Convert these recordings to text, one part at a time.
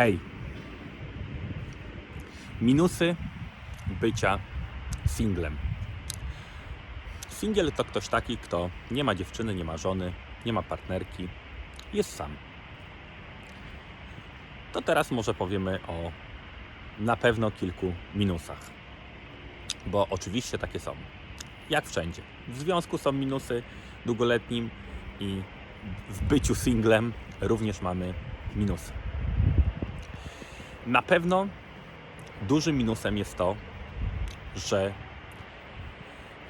Hej. Minusy bycia singlem. Singiel to ktoś taki, kto nie ma dziewczyny, nie ma żony, nie ma partnerki, jest sam. To teraz może powiemy o na pewno kilku minusach. Bo oczywiście takie są. Jak wszędzie. W związku są minusy długoletnim i w byciu singlem również mamy minusy. Na pewno dużym minusem jest to, że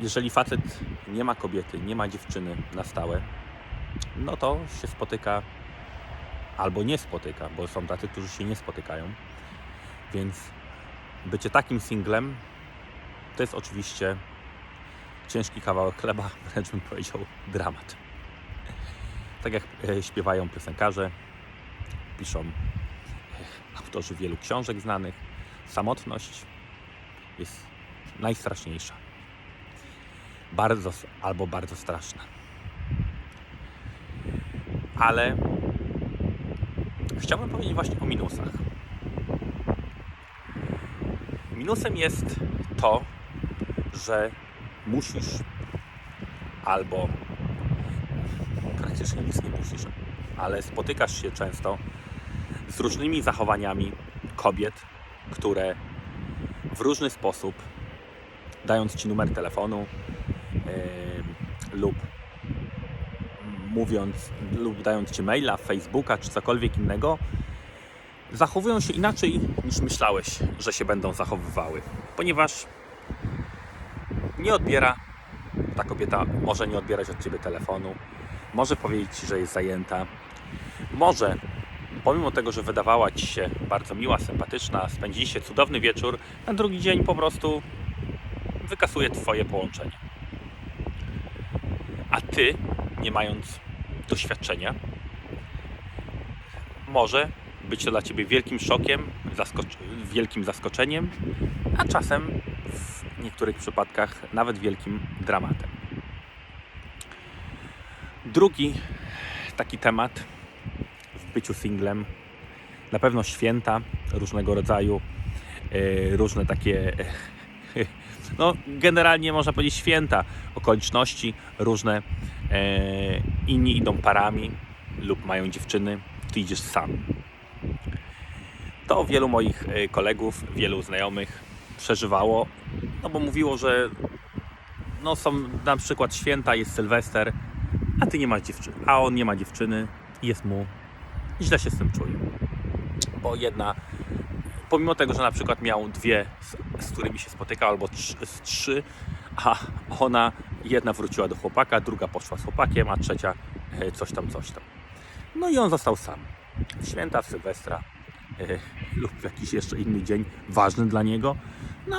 jeżeli facet nie ma kobiety, nie ma dziewczyny na stałe, no to się spotyka albo nie spotyka, bo są tacy, którzy się nie spotykają. Więc bycie takim singlem to jest oczywiście ciężki kawałek chleba, wręcz bym powiedział dramat. Tak jak e, śpiewają piosenkarze, piszą autorzy wielu książek znanych, samotność jest najstraszniejsza. Bardzo albo bardzo straszna. Ale chciałbym powiedzieć właśnie o minusach. Minusem jest to, że musisz albo praktycznie nic nie musisz, ale spotykasz się często z różnymi zachowaniami kobiet, które w różny sposób, dając ci numer telefonu lub mówiąc, lub dając ci maila, Facebooka czy cokolwiek innego, zachowują się inaczej niż myślałeś, że się będą zachowywały, ponieważ nie odbiera, ta kobieta może nie odbierać od ciebie telefonu, może powiedzieć ci, że jest zajęta, może pomimo tego, że wydawała ci się bardzo miła, sympatyczna, spędziliście cudowny wieczór, na drugi dzień po prostu wykasuje twoje połączenie. A ty, nie mając doświadczenia, może być to dla ciebie wielkim szokiem, zaskocz- wielkim zaskoczeniem, a czasem w niektórych przypadkach nawet wielkim dramatem. Drugi taki temat byciu singlem, na pewno święta różnego rodzaju, e, różne takie, e, no generalnie można powiedzieć święta, okoliczności różne, e, inni idą parami lub mają dziewczyny, ty idziesz sam. To wielu moich kolegów, wielu znajomych przeżywało, no bo mówiło, że no są na przykład święta, jest Sylwester, a ty nie masz dziewczyny, a on nie ma dziewczyny, jest mu źle się z tym czuje. Bo jedna, pomimo tego, że na przykład miał dwie, z, z którymi się spotykał, albo trz, z trzy, a ona jedna wróciła do chłopaka, druga poszła z chłopakiem, a trzecia e, coś tam, coś tam. No i on został sam. W święta, Sylwestra e, lub w jakiś jeszcze inny dzień ważny dla niego. No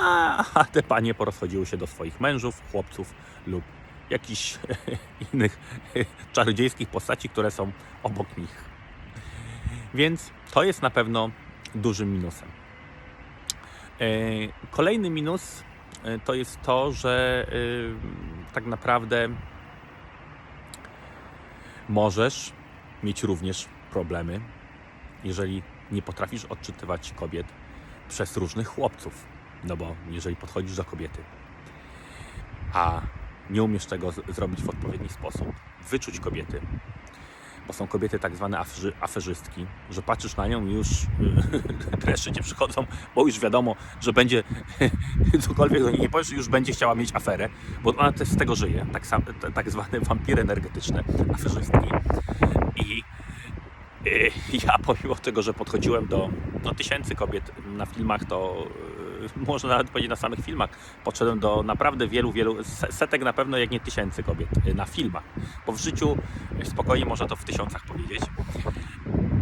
a te panie porozchodziły się do swoich mężów, chłopców lub jakichś innych czarodziejskich postaci, które są obok nich. Więc to jest na pewno dużym minusem. E, Kolejny minus e, to jest to, że e, tak naprawdę możesz mieć również problemy, jeżeli nie potrafisz odczytywać kobiet przez różnych chłopców. No bo jeżeli podchodzisz do kobiety, a nie umiesz tego zrobić w odpowiedni sposób, wyczuć kobiety, bo są kobiety tak zwane aferzy, aferzystki, że patrzysz na nią i już dreszcze cię przychodzą, bo już wiadomo, że będzie cokolwiek do niej nie powiesz, już będzie chciała mieć aferę, bo ona też z tego żyje, tak, sam, tak zwane wampiry energetyczne, aferzystki. I y, ja pomimo tego, że podchodziłem do no, tysięcy kobiet na filmach, to y, można nawet powiedzieć na samych filmach, podszedłem do naprawdę wielu, wielu, se- setek na pewno, jak nie tysięcy kobiet y, na filmach, bo w życiu y, spokojnie można to w tysiącach powiedzieć.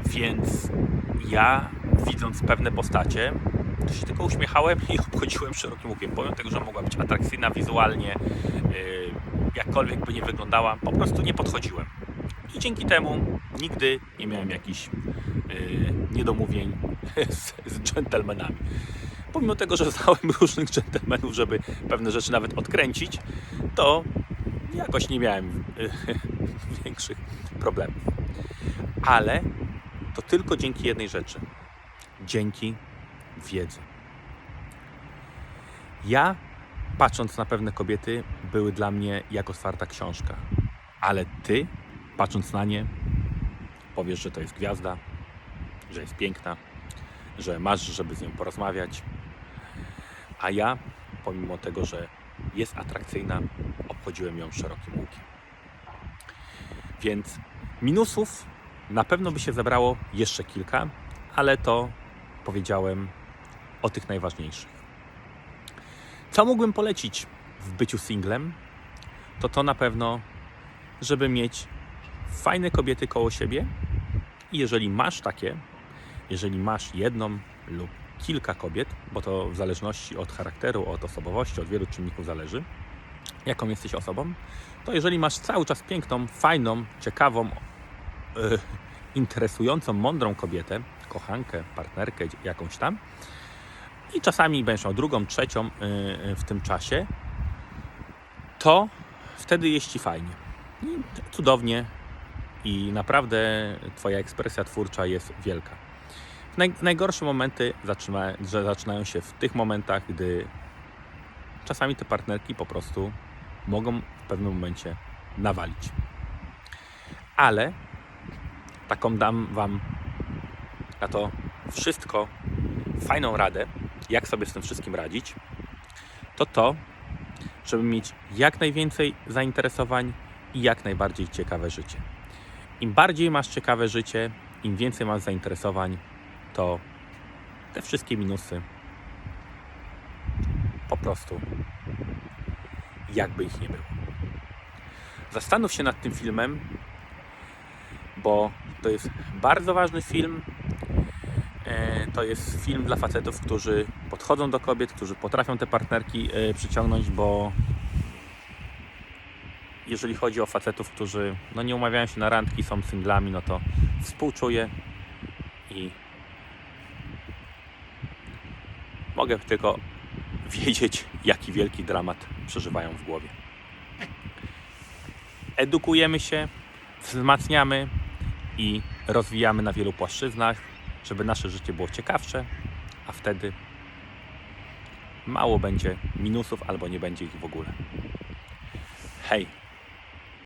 Więc ja widząc pewne postacie, to się tylko uśmiechałem i obchodziłem szerokim łukiem. Pomimo tego, że mogła być atrakcyjna wizualnie, y, jakkolwiek by nie wyglądała, po prostu nie podchodziłem. I dzięki temu nigdy nie miałem jakichś niedomówień z, z dżentelmenami. Pomimo tego, że znałem różnych dżentelmenów, żeby pewne rzeczy nawet odkręcić, to jakoś nie miałem y, większych problemów. Ale to tylko dzięki jednej rzeczy. dzięki wiedzy. Ja, patrząc na pewne kobiety, były dla mnie jak otwarta książka, ale ty, patrząc na nie, powiesz, że to jest gwiazda, że jest piękna, że masz, żeby z nią porozmawiać. A ja, pomimo tego, że jest atrakcyjna, obchodziłem ją szerokim łukiem. Więc minusów na pewno by się zebrało jeszcze kilka, ale to powiedziałem o tych najważniejszych. Co mógłbym polecić w byciu singlem? To to na pewno, żeby mieć fajne kobiety koło siebie i jeżeli masz takie, jeżeli masz jedną lub kilka kobiet, bo to w zależności od charakteru, od osobowości, od wielu czynników zależy, jaką jesteś osobą, to jeżeli masz cały czas piękną, fajną, ciekawą, yy, interesującą, mądrą kobietę, kochankę, partnerkę jakąś tam i czasami będziesz miał drugą, trzecią yy, w tym czasie, to wtedy jest Ci fajnie. I cudownie i naprawdę Twoja ekspresja twórcza jest wielka. Naj, najgorsze momenty zaczyna, że zaczynają się w tych momentach, gdy czasami te partnerki po prostu mogą w pewnym momencie nawalić. Ale taką dam Wam na to wszystko fajną radę, jak sobie z tym wszystkim radzić, to to, żeby mieć jak najwięcej zainteresowań i jak najbardziej ciekawe życie. Im bardziej masz ciekawe życie, im więcej masz zainteresowań, to te wszystkie minusy po prostu jakby ich nie było. Zastanów się nad tym filmem, bo to jest bardzo ważny film. E, To jest film dla facetów, którzy podchodzą do kobiet, którzy potrafią te partnerki e, przyciągnąć, bo jeżeli chodzi o facetów, którzy no nie umawiają się na randki, są singlami, no to współczuję i mogę tylko wiedzieć, jaki wielki dramat przeżywają w głowie. Edukujemy się, wzmacniamy i rozwijamy na wielu płaszczyznach, żeby nasze życie było ciekawsze, a wtedy mało będzie minusów albo nie będzie ich w ogóle. Hej,